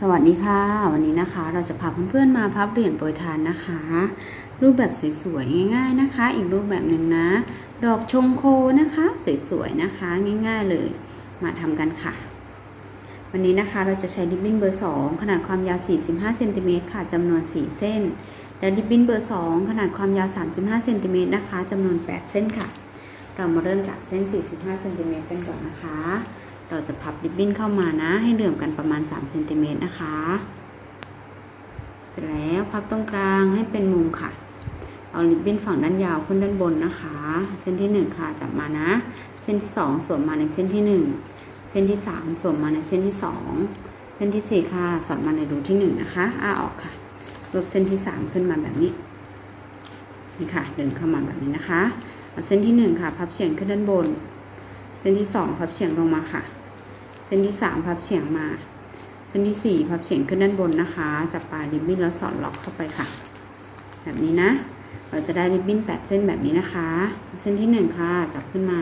สวัสดีค่ะ วันนี้นะคะเราจะพาเพื่อนๆมาพับเหรียญโปรยทานนะคะ รูปแบบสวยๆง่าย ๆนะคะ อีกรูปแบบหนึ่งนะ ดอกชงโคนะคะสวยๆนะคะ ง่าย ๆเลย มาทำกันค่ะ วันนี้นะคะเราจะใช้ริบบิ้นเบอร์ 2 ขนาดความยาว 45เซนติเมตรค่ะจำนวน 4 เส้น และริบบิ้นเบอร์ 2 ขนาดความยาว 35เซนติเมตรนะคะจำนวน 8 เส้นค่ะ เรามาเริ่มจากเส้น 45เซนติเมตรกันก่อนนะคะ เราจะพับริบบิ้นเข้ามานะ ให้เหลื่อมกันประมาณ3เซนติเมตรนะคะ เสร็จแล้วพับตรงกลางให้เป็นมุมค่ะ เอาริบบิ้นฝั่งด้านยาวขึ้นด้านบนนะคะ เส้นที่ 1 ค่ะจับมานะ เส้นที่ 2 สวมมาในเส้นที่ 1 เส้นที่ 3 สวมมาในเส้นที่ 2 เส้นที่ 4 ค่ะสอดมาในรูที่ 1 นะคะอ้าออกค่ะลบเส้นที่ 3 ขึ้นมาแบบนี้นี่ค่ะดึงเข้ามาแบบนี้นะคะเส้นที่ 1 ค่ะ พับเฉียงขึ้นด้านบน ส้นที่2พับเฉียงลงมาค่ะ เส้นที่3พับเฉียงมา เส้นที่4พับเฉียงขึ้นด้านบนนะคะ จับปลายริบบิ้นแล้วสอดล็อกเข้าไปค่ะ แบบนี้นะ เราจะได้ริบบิ้น8เส้นแบบนี้นะคะ เส้นที่1ค่ะ จับขึ้นมา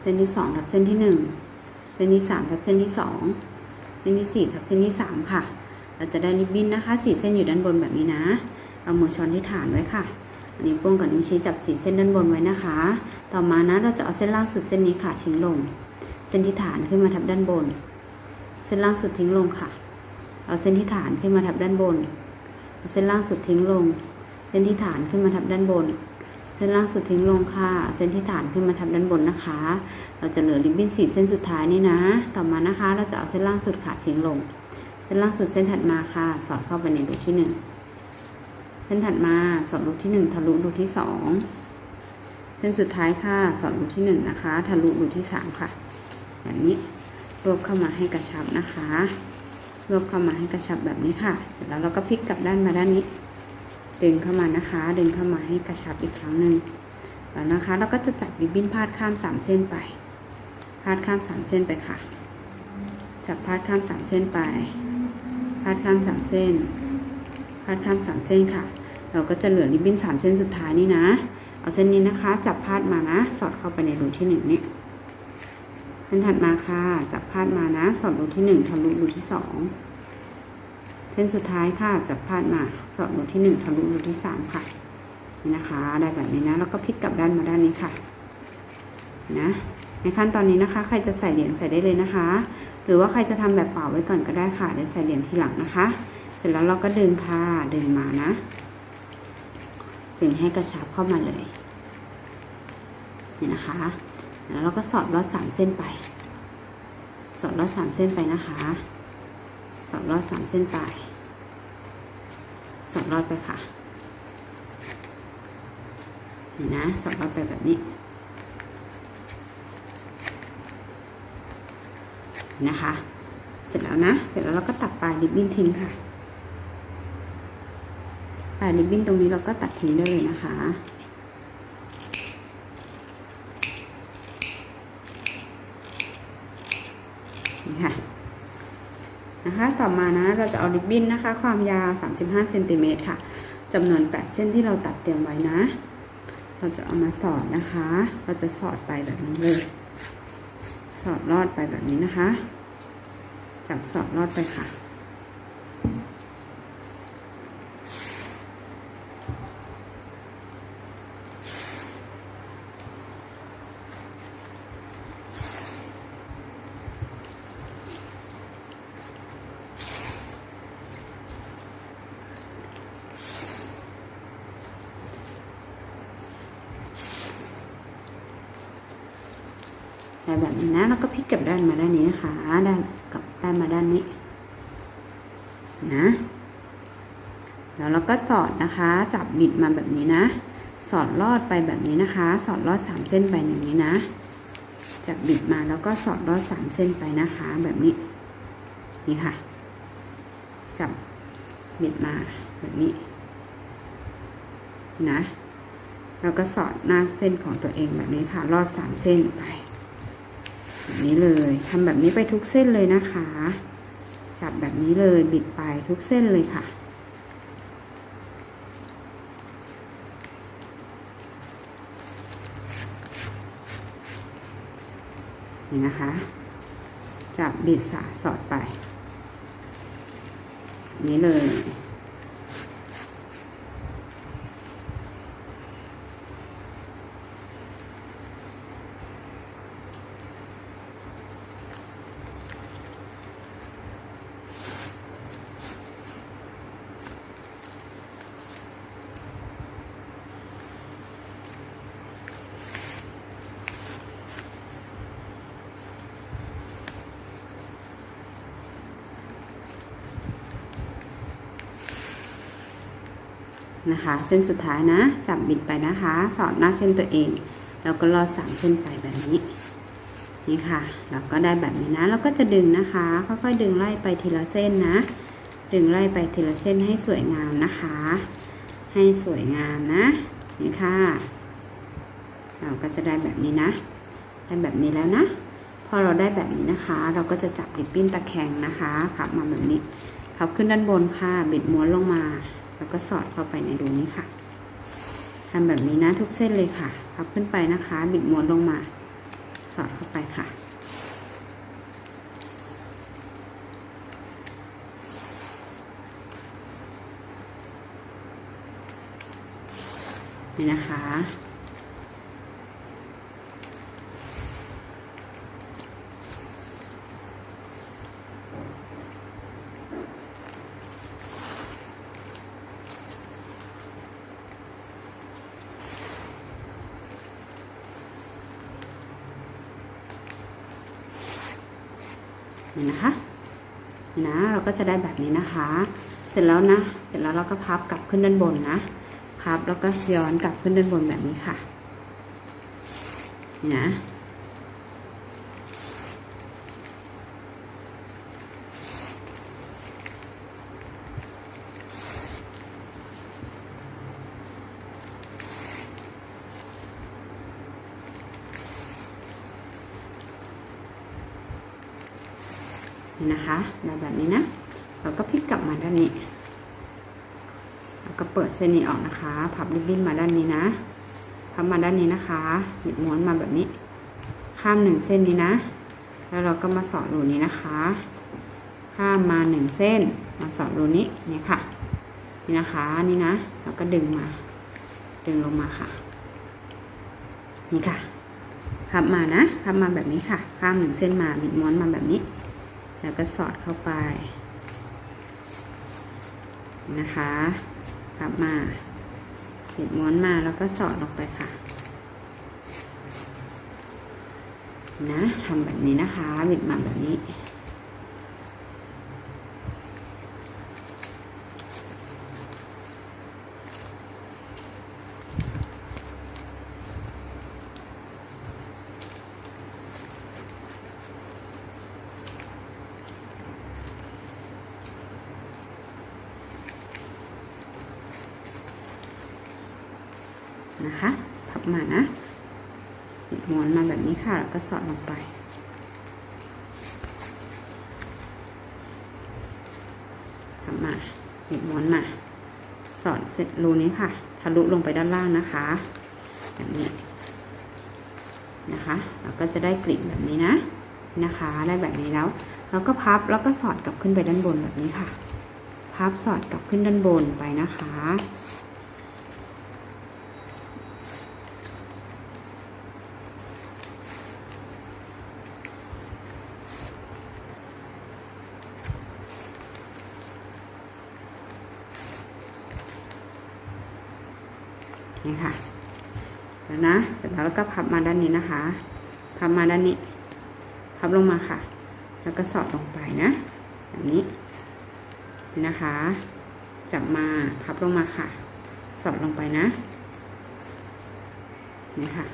เส้นที่2ทับเส้นที่1เส้นที่3ทับเส้นที่2เส้นที่4ทับเส้นที่3ค่ะ เราจะได้ริบบิ้นนะคะ4เส้นอยู่ด้านบนแบบนี้นะ เอามือช้อนที่ฐานไว้ค่ะ นนี้โป้งกับนิ้วชี้จับสีเส้นด้านบนไว้นะคะ ต่อมานะเราจะเอาเส้นล่างสุดเส้นนี้ค่ะทิ้งลง เส้นที่ฐานขึ้นมาทับด้านบน เส้นล่างสุดทิ้งลงค่ะ เอาเส้นที่ฐานขึ้นมาทับด้านบน เส้นล่างสุดทิ้งลง เส้นที่ฐานขึ้นมาทับด้านบน เส้นล่างสุดทิ้งลงค่ะ เส้นที่ฐานขึ้นมาทับด้านบนนะคะ เราจะเหลือริบบิ้นสีเส้นสุดท้ายนี่นะ ต่อมานะคะ เราจะเอาเส้นล่างสุดขาดทิ้งลง เส้นล่างสุดเส้นถัดมาค่ะ สอดเข้าไปในรูที่หนึ่ง เส้นถัดมาสอดรูที่หนึ่งทะลุรูที่สองเส้นสุดท้ายค่ะสอดรูที่หนึ่งนะคะ ทะลุรูที่สามค่ะ แบบนี้รวบเข้ามาให้กระชับนะคะ รวบเข้ามาให้กระชับแบบนี้ค่ะ เสร็จแล้วเราก็พลิกกลับด้านมาด้านนี้ ดึงเข้ามานะคะ ดึงเข้ามาให้กระชับอีกครั้งหนึ่งแล้วนะคะ เราก็จะจับริบบิ้นพาดข้ามสามเส้นไป พาดข้ามสามเส้นไปค่ะ จับพาดข้ามสามเส้นไป พาดข้ามสามเส้น พาดข้ามสามเส้นค่ะ เราก็จะเหลือริบบิ้นสามเส้นสุดท้ายนี่นะ เอาเส้นนี้นะคะ จับพาดมานะ สอดเข้าไปในรูที่หนึ่งนี่เส้นถัดมาค่ะ จับพาดมานะ สอดรูที่หนึ่งทะลุรูที่สองเส้นสุดท้ายค่ะ จับพาดมา สอดรูที่หนึ่งทะลุรูที่สามค่ะ นี่นะคะ ได้แบบนี้นะ แล้วก็พลิกกลับด้านมาด้านนี้ค่ะ นะ ในขั้นตอนนี้นะคะ ใครจะใส่เหรียญใส่ได้เลยนะคะ หรือว่าใครจะทำแบบเปล่าไว้ก่อนก็ได้ค่ะเดี๋ยวใส่เหรียญทีหลังนะคะ เสร็จแล้วเราก็ดึงค่ะ ดึงมานะ ดึงให้กระชับเข้ามาเลยนี่นะคะ แล้วเราก็สอดลอดสามเส้นไป สอดลอดสามเส้นไปนะคะ สอดลอดสามเส้นไป สอดลอดไปค่ะนี่นะสอดลอดไปแบบนี้นะคะ เสร็จแล้วนะ เสร็จแล้วเราก็ตัดปลายริบบิ้นทิ้งค่ะ ริบบิ้นตรงนี้เราก็ตัดทิ้งได้เลยนะคะนี่ค่ะนะคะต่อมานะเราจะเอาริบบิ้นนะคะ ความยาว 35เซนติเมตรค่ะจำนวน 8 เส้นที่เราตัดเตรียมไว้นะ เราจะเอามาสอดนะคะ เราจะสอดไปแบบนี้เลย สอดลอดไปแบบนี้นะคะ จับสอดลอดไปค่ะ ได้แบบนี้นะ แล้วก็พลิกกลับด้านมาด้านนี้นะคะ ด้านกลับด้านมาด้านนี้ นะ แล้วเราก็สอดนะคะ จับบิดมาแบบนี้นะ สอดลอดไปแบบนี้นะคะ สอดลอดสามเส้นไปอย่างนี้นะ จับบิดมาแล้วก็สอดลอดสามเส้นไปนะคะ แบบนี้ นี่ค่ะ จับบิดมาแบบนี้ นะแล้วก็สอดหน้าเส้นของตัวเองแบบนี้ค่ะลอดสามเส้นไป นี้เลยทำแบบนี้ไปทุกเส้นเลยนะคะ จับแบบนี้เลยบิดไปทุกเส้นเลยค่ะ นี่นะคะ จับบิดสาสอดไป นี้เลย นะคะ เส้นสุดท้ายนะ จับบิดไปนะคะ สอดหน้าเส้นตัวเอง แล้วก็ลอดสามเส้นไปแบบนี้ นี่ค่ะ เราก็ได้แบบนี้นะแล้วก็จะดึงนะคะ ค่อยๆดึงไล่ไปทีละเส้นนะ ดึงไล่ไปทีละเส้นให้สวยงามนะคะ ให้สวยงามนะ นี่ค่ะ เราก็จะได้แบบนี้นะ ได้แบบนี้แล้วนะ พอเราได้แบบนี้นะคะ เราก็จะจับริบบิ้นตะแคงนะคะพับมาแบบนี้พับขึ้นด้านบนค่ะ บิดม้วนลงมา แล้วก็สอดเข้าไปในรูนี้ค่ะทำแบบนี้นะทุกเส้นเลยค่ะพับขึ้นไปนะคะ บิดม้วนลงมา สอดเข้าไปค่ะนี่นะคะ นี่นะคะนี่นะเราก็จะได้แบบนี้นะคะ เสร็จแล้วนะ เสร็จแล้วเราก็พับกลับขึ้นด้านบนนะพับแล้วก็ย้อนกลับขึ้นด้านบนแบบนี้ค่ะนี่นะ นะคะได้แบบนี้นะเราก็พลิกกลับมาด้านนี้แล้วก็เปิดเส้นนี้ออกนะคะ พับริบบิ้นมาด้านนี้นะพับมาด้านนี้นะคะบิดม้วนมาแบบนี้ ข้ามหนึ่งเส้นนี้นะ แล้วเราก็มาสอดรูนี้นะคะ ข้ามมาหนึ่งเส้น มาสอดรูนี้นี่ค่ะ นี่นะคะนี่นะแล้วก็ดึงมา ดึงลงมาค่ะ นี่ค่ะพับมานะพับมาแบบนี้ค่ะ ข้ามหนึ่งเส้นมาบิดม้วนมาแบบนี้ แล้วก็สอดเข้าไป นะคะกลับมาปิดม้วนมาแล้วก็สอดลงไปค่ะ นะทำแบบนี้นะคะบิดมาแบบนี้ นะคะ พับ มานะบิดม้วนมาแบบนี้ค่ะ แล้วก็สอดลงไปพับมาบิดม้วนมา สอดเสร็จรูนี้ค่ะ ทะลุลงไปด้านล่างนะคะ แบบนี้นะคะ เราก็จะได้กลิ่นแบบนี้นะ นะคะ ได้แบบนี้แล้ว เราก็พับแล้วก็สอดกลับขึ้นไปด้านบนแบบนี้ค่ะ พับสอดกลับขึ้นด้านบนไปนะคะ นี่ค่ะ แล้วนะเสร็จแล้วก็พับมาด้านนี้นะคะ พับมาด้านนี้ พับลงมาค่ะ แล้วก็สอดลงไปนะแบบนี้นี่นะคะ จับมาพับลงมาค่ะ สอดลงไปนะนี่ค่ะ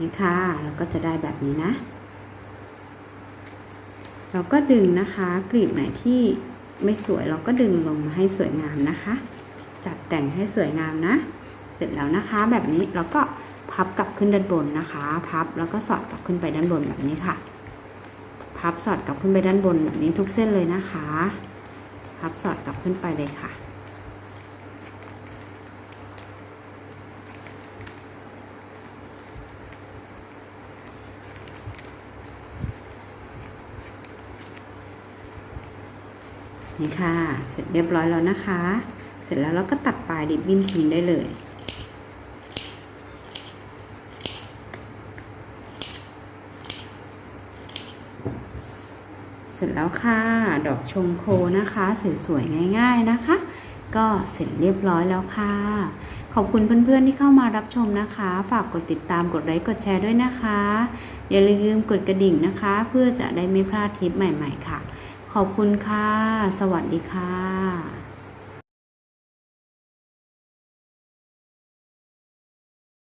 นี่ค่ะแล้วก็จะได้แบบนี้นะ เราก็ดึงนะคะกลีบไหนที่ไม่สวยเราก็ดึงลงมาให้สวยงามนะคะ จัดแต่งให้สวยงามนะ เสร็จแล้วนะคะ แบบนี้เราก็พับกลับขึ้นด้านบนนะคะ พับแล้วก็สอดกลับขึ้นไปด้านบนแบบนี้ค่ะ พับสอดกลับขึ้นไปด้านบนแบบนี้ทุกเส้นเลยนะคะ พับสอดกลับขึ้นไปเลยค่ะ นี่ค่ะ เสร็จเรียบร้อยแล้วนะคะ เสร็จแล้วเราก็ตัดปลายริบบิ้นทิ้งได้เลยเสร็จแล้วค่ะ ดอกชงโคนะคะ สวยๆ ง่ายๆนะคะ ก็เสร็จเรียบร้อยแล้วค่ะ ขอบคุณเพื่อนๆที่เข้ามารับชมนะคะ ฝากกดติดตามกดไลค์กดแชร์ด้วยนะคะ อย่าลืมกดกระดิ่งนะคะ เพื่อจะได้ไม่พลาดคลิปใหม่ๆค่ะ ขอบคุณค่ะ สวัสดีค่ะ